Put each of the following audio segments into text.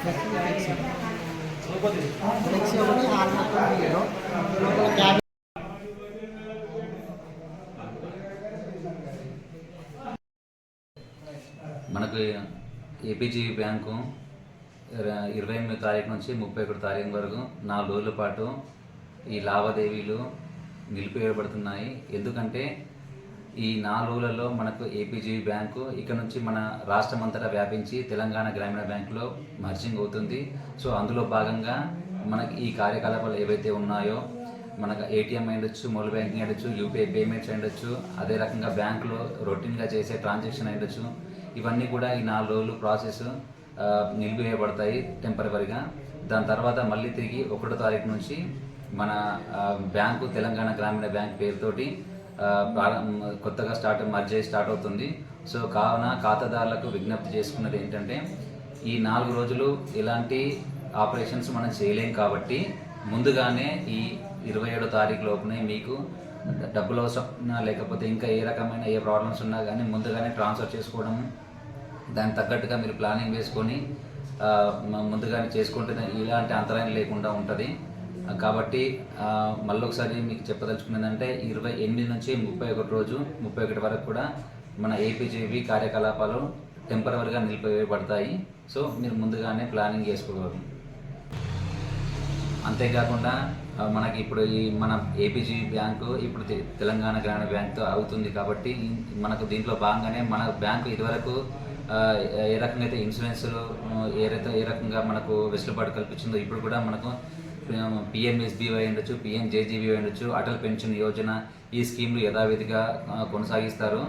Flexi ఒకటి hall మొత్తం లోపల క్యాబిన్ మనకు ఏపీజీ బ్యాంకు ఇరవై ఎనిమిది తారీఖు నుంచి ముప్పై ఒకటి తారీఖు వరకు నాలుగు రోజుల పాటు ఈ లావాదేవీలు నిలిపివేయబడుతున్నాయి. ఎందుకంటే ఈ నాలుగు రోజులలో మనకు ఏపీజీ బ్యాంకు ఇక్కడ నుంచి మన రాష్ట్రం అంతటా వ్యాపించి తెలంగాణ గ్రామీణ బ్యాంకులో మర్జింగ్ అవుతుంది. సో అందులో భాగంగా మనకి ఈ కార్యకలాపాలు ఏవైతే ఉన్నాయో మనకు ఏటీఎం అయ్యొచ్చు మొబైల్ బ్యాంకింగ్ అయ్యొచ్చు యూపీఐ పేమెంట్స్ అయ్యొచ్చు అదే రకంగా బ్యాంకులో రొటీన్గా చేసే ట్రాన్సాక్షన్ అయ్యొచ్చు ఇవన్నీ కూడా ఈ నాలుగు రోజులు ప్రాసెస్ నిలిపివేయబడతాయి టెంపరీగా దాని తర్వాత మళ్ళీ తిరిగి ఒకటో తారీఖు నుంచి మన బ్యాంకు తెలంగాణ గ్రామీణ బ్యాంక్ పేరుతోటి కొత్తగా స్టార్ట్ మర్జ్ అయ్యి స్టార్ట్ అవుతుంది. సో కావున ఖాతాదారులకు విజ్ఞప్తి చేసుకున్నది ఏంటంటే ఈ నాలుగు రోజులు ఎలాంటి ఆపరేషన్స్ మనం చేయలేం కాబట్టి ముందుగానే ఈ ఇరవై ఏడో తారీఖు లోపునే మీకు డబ్బులు అవసరం లేకపోతే ఇంకా ఏ రకమైన ఏ ప్రాబ్లమ్స్ ఉన్నా కానీ ముందుగానే ట్రాన్స్ఫర్ చేసుకోవడం దానికి తగ్గట్టుగా మీరు ప్లానింగ్ వేసుకొని ముందుగానే చేసుకుంటే ఇలాంటి అంతరాయం లేకుండా ఉంటుంది. కాబట్టి మళ్ళీ ఒకసారి మీకు చెప్పదలుచుకున్నదంటే ఇరవై ఎనిమిది నుంచి ముప్పై ఒకటి రోజు ముప్పై ఒకటి వరకు కూడా మన ఏపీజేవి కార్యకలాపాలు టెంపరీగా నిలిపివేయబడతాయి. సో మీరు ముందుగానే ప్లానింగ్ చేసుకోగలరు అంతేకాకుండా మనకి ఇప్పుడు ఈ మన ఏపీజీ బ్యాంకు ఇప్పుడు తె- తెలంగాణ గ్రామీణ బ్యాంక్తో అవుతుంది కాబట్టి మనకు దీంట్లో భాగంగానే మన బ్యాంకు ఇదివరకు ఏ రకంగా అయితే ఇన్సూరెన్స్లు ఏ ఏ రకంగా మనకు వెసులుబాటు కల్పించిందో ఇప్పుడు కూడా మనకు పిఎంఎస్బీవై ఉండొచ్చు పిఎంజేజీబీ ఉండొచ్చు అటల్ పెన్షన్ యోజన ఈ స్కీమ్లు యథావిధిగా కొనసాగిస్తారు.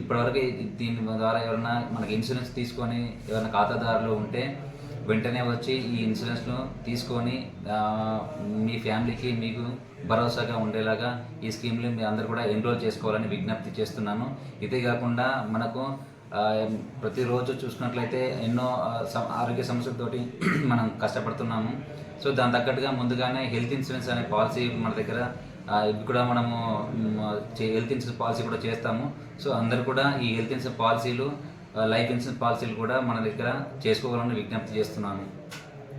ఇప్పటివరకు దీని ద్వారా ఎవరైనా మనకి ఇన్సూరెన్స్ తీసుకొని ఎవరైనా ఖాతాదారులు ఉంటే వెంటనే వచ్చి ఈ ఇన్సూరెన్స్ను తీసుకొని మీ ఫ్యామిలీకి మీకు భరోసాగా ఉండేలాగా ఈ స్కీమ్లు మీ అందరూ కూడా ఎన్రోల్ చేసుకోవాలని విజ్ఞప్తి చేస్తున్నాను. ఇదే కాకుండా మనకు ప్రతిరోజు చూసుకున్నట్లయితే ఎన్నో ఆరోగ్య సమస్యలతోటి మనం కష్టపడుతున్నాము. సో దాని తగ్గట్టుగా ముందుగానే హెల్త్ ఇన్సూరెన్స్ అనే పాలసీ మన దగ్గర ఇవి కూడా మనము హెల్త్ ఇన్సూరెన్స్ పాలసీ కూడా చేస్తాము. సో అందరు కూడా ఈ హెల్త్ ఇన్సూరెన్స్ పాలసీలు లైఫ్ ఇన్సూరెన్స్ పాలసీలు కూడా మన దగ్గర చేసుకోవాలని విజ్ఞప్తి చేస్తున్నాను